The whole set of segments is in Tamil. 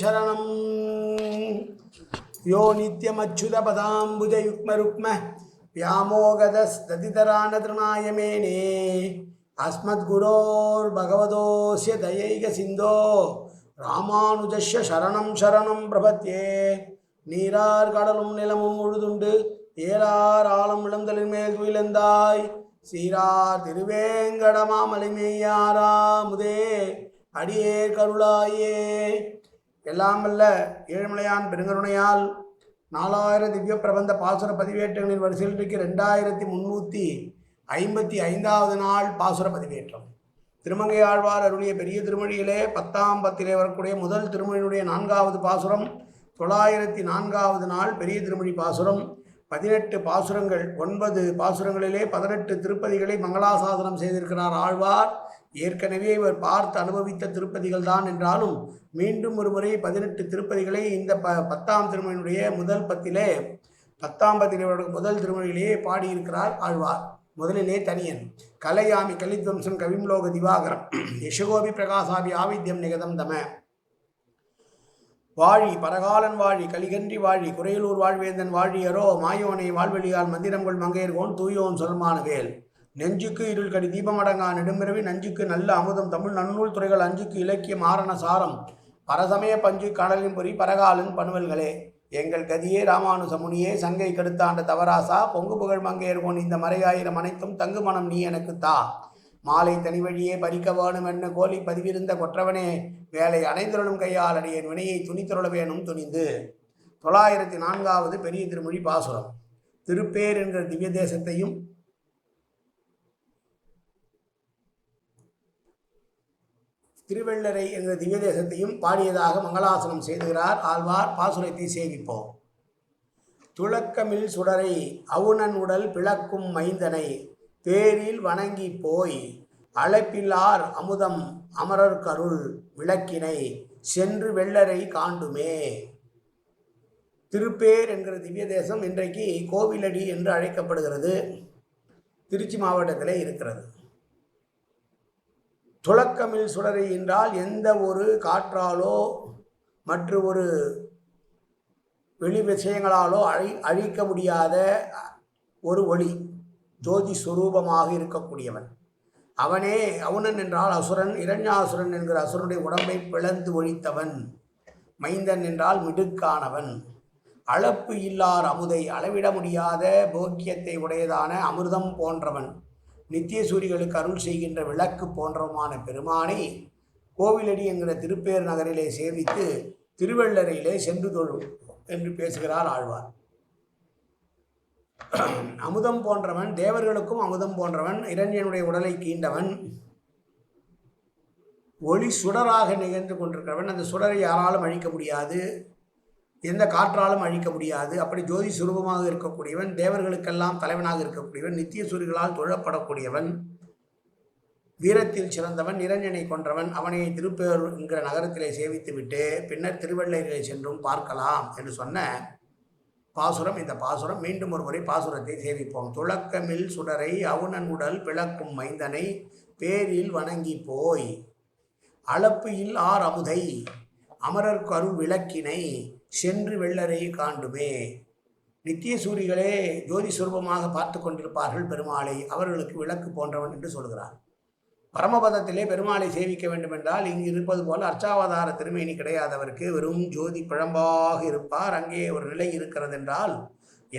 சரணம் யோ நித்யமச்சுதபதாம்புஜயுக்மருக்ம व्यामोगदस्तदितरानतृणायमेने अस्मद्गुरोर्भगवतोऽस्य दयैकसिन्धो ராமானுஜஸ்ய சரணம் சரணம் பிரபத்யே நீரார் கடலும் நிலமும் முழுதுண்டு ஏறார் ஆழம் இளந்தலின் மேல் துயிலந்தாய் சீரார் திருவேங்கடமாமலிமையாராமுதே அடியேர் கருளாயே எல்லாம் வல்ல ஏழுமலையான் பெருங்கருணையால் நாலாயிரம் திவ்ய பிரபந்த பாசுர பதிவேற்றங்களின் வரிசையில் இருக்கு ரெண்டாயிரத்தி முந்நூற்றி ஐம்பத்தி ஐந்தாவது நாள் பாசுர பதிவேற்றம். திருமங்கை ஆழ்வார் அருளிய பெரிய திருமொழியிலே பத்தாம் பத்திலே வரக்கூடிய முதல் திருமொழியினுடைய நான்காவது பாசுரம் தொள்ளாயிரத்தி நான்காவது நாள் பெரிய திருமொழி பாசுரம். பதினெட்டு பாசுரங்கள் ஒன்பது பாசுரங்களிலே பதினெட்டு திருப்பதிகளை மங்களாசாசனம் செய்திருக்கிறார் ஆழ்வார். ஏற்கனவே இவர் பார்த்து அனுபவித்த திருப்பதிகள் தான் என்றாலும் மீண்டும் ஒரு முறை பதினெட்டு திருப்பதிகளை இந்த ப பத்தாம் திருமொழியினுடைய முதல் பத்திலே பத்தாம் பத்திலே முதல் திருமணியிலேயே பாடியிருக்கிறார் ஆழ்வார். முதலிலே தனியன். கலையாமி கலித்வம்சன் கவிம்லோக திவாகரம் யசகோபி பிரகாசாபி ஆவித்யம் நிகதம் தம. வாழி பரகாலன் வாழி கலிகன்றி வாழி குறையலூர் வாழ்வேந்தன் வாழியரோ மாயோனை வாழ்வெளியால் மந்திரங்கள் மங்கையர்கோன் தூயோன் சொல்மான வேல் நெஞ்சுக்கு இருள் கடி தீபமடங்கா நெடும்பிறவி நஞ்சுக்கு நல்ல அமுதம் தமிழ் நன்னூல் துறைகள் அஞ்சுக்கு இலக்கியம் ஆரண சாரம். பரசமய பஞ்சு கடலின் பொறி பரகாலன் பணுவல்களே. எங்கள் கதியே ராமானுசமுனியே சங்கை கெடுத்தாண்ட தவராசா பொங்கு புகழ் மங்கையர்கோன் இந்த மறையாயிரம் அனைத்தும் தங்கு மனம் நீ எனக்கு தா. மாலை தனி வழியே பறிக்க வேணும் என்ன கோலி பதிவிருந்த கொற்றவனே வேலை அனைந்தருளும் கையால் அடியேன் வினையை துணித்தருள வேணும் துணிந்து. தொள்ளாயிரத்தி நான்காவது பெரிய திருமொழி பாசுரம். திருப்பேர் என்ற திவ்ய தேசத்தையும் திருவள்ளரை என்ற திவ்ய தேசத்தையும் பாடியதாக மங்களாசனம் செய்துகிறார். ஆழ்வார் பாசுரத்தை சேவிப்போம். துளக்கமில் சுடரை அவுணன் உடல் பிளக்கும் மைந்தனை தேரில் வணங்கி போய் அழைப்பில்லார் அமுதம் அமரர் கருள் விளக்கினை சென்று வெள்ளரை காண்டுமே. திருப்பேர் என்கிற திவ்ய தேசம் இன்றைக்கு கோவிலடி என்று அழைக்கப்படுகிறது. திருச்சி மாவட்டத்தில் இருக்கிறது. துளக்கமில் சுடரை என்றால் எந்த ஒரு காற்றாலோ மற்ற ஒரு வெளி விஷயங்களாலோ அழி அழிக்க முடியாத ஒரு ஒளி. ஜோதி சுரூபமாக இருக்கக்கூடியவன். அவனே அவுணன் என்றால் அசுரன் இரண்யாசுரன் என்கிற அசுரனுடைய உடம்பை பிளந்து ஒழித்தவன். மைந்தன் என்றால் மிடுக்கானவன். அளப்பு இல்லார் அமுதை அளவிட முடியாத போக்கியத்தை உடையதான அமிர்தம் போன்றவன். நித்திய சூரிகளுக்கு அருள் செய்கின்ற விளக்கு போன்றவமான பெருமானை கோவிலடி என்கிற திருப்பேர் நகரிலே சேவித்து திருவள்ளரையிலே சென்று தொழும் என்று பேசுகிறார் ஆழ்வார். அமுதம் போன்றவன் தேவர்களுக்கும் அமுதம் போன்றவன் இரண்யனுடைய உடலை கீண்டவன். ஒளி சுடராக நிகழ்ந்து கொண்டிருக்கிறவன் அந்த சுடரை யாராலும் அழிக்க முடியாது. எந்த காற்றாலும் அழிக்க முடியாது. அப்படி ஜோதி சுரூபமாக இருக்கக்கூடியவன் தேவர்களுக்கெல்லாம் தலைவனாக இருக்கக்கூடியவன் நித்திய சூரிகளால் தொழப்படக்கூடியவன். வீரத்தில் சிறந்தவன் நிரஞ்சனை கொன்றவன் அவனை திருப்பேர் என்கிற நகரத்திலே சேவித்துவிட்டு பின்னர் திருவள்ளையிலே சென்றும் பார்க்கலாம் என்று சொன்ன பாசுரம் இந்த பாசுரம் மீண்டும் ஒரு முறை பாசுரத்தை சேவிப்போம். துளக்கமில் சுடரை அவுணன் உடல் பிளக்கும் மைந்தனை பேரில் வணங்கி போய் அளப்பியில் இல் ஆர் அமுதை அமரர் கரு விளக்கினை சென்று வெள்ளரை காண்டுமே. நித்திய சூரிகளே ஜோதி சுரூபமாக பார்த்து கொண்டிருப்பார்கள் பெருமாளை அவர்களுக்கு விளக்கு போன்றவன் என்று சொல்கிறார். பரமபதத்திலே பெருமாளை சேவிக்க வேண்டுமென்றால் இங்கு இருப்பது போல அர்ச்சாவதார திருமேனி கிடையாதவருக்கு வெறும் ஜோதி பிழம்பாக இருப்பார். அங்கே ஒரு நிலை இருக்கிறது என்றால்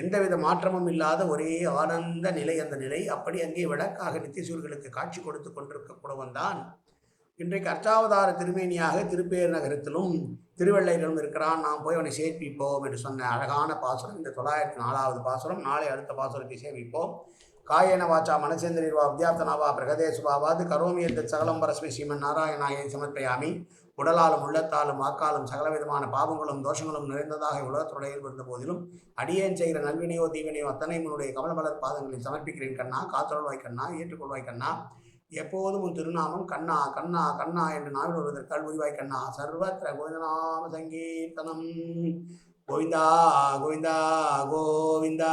எந்தவித மாற்றமும் இல்லாத ஒரே ஆனந்த நிலை அந்த நிலை. அப்படி அங்கே விளக்காக நித்தியசூர்களுக்கு காட்சி கொடுத்து கொண்டிருக்கக்கூடவன் தான் இன்றைக்கு அர்ச்சாவதார திருமேனியாக திருப்பேர் நகரத்திலும் திருவள்ளையிலும் இருக்கிறான். நாம் போய் அவனை சேர்ப்பிப்போம் என்று சொன்ன அழகான பாசுரம். இந்த தொள்ளாயிரத்தி நாலாவது பாசுரம். நாளை அடுத்த பாசுரத்தை சேமிப்போம் காயன வாச்சா மனசேந்திரிர்வா வித்யார்த்தனாவா பிரகதேசுவாவாது கரோமி எந்த சகலம் பரஸ்மி ஸ்ரீமன் நாராயணாயை சமர்ப்பயாமி. உடலாலும் உள்ளத்தாலும் வாக்காலும் சகலவிதமான பாவங்களும் தோஷங்களும் நிறைந்ததாக உலகத்துடைய இருந்த போதிலும் அடியேன் செய்கிற நல்வினையோ தீவினையோ அத்தனை உன்னுடைய கமலமலர் பாதங்களில் சமர்ப்பிக்கிறேன் கண்ணா காத்தொழ்வாய் கண்ணா ஏற்றுக்கொள்வாய் கண்ணா. எப்போதும் உன் திருநாமம் கண்ணா கண்ணா கண்ணா என்று நாவில் வருவதற்கு அல்புரிவாய் கண்ணா. சர்வத்திர கோவிந்தநாம சங்கீர்த்தனம். கோவிந்தா கோவிந்தா கோவிந்தா.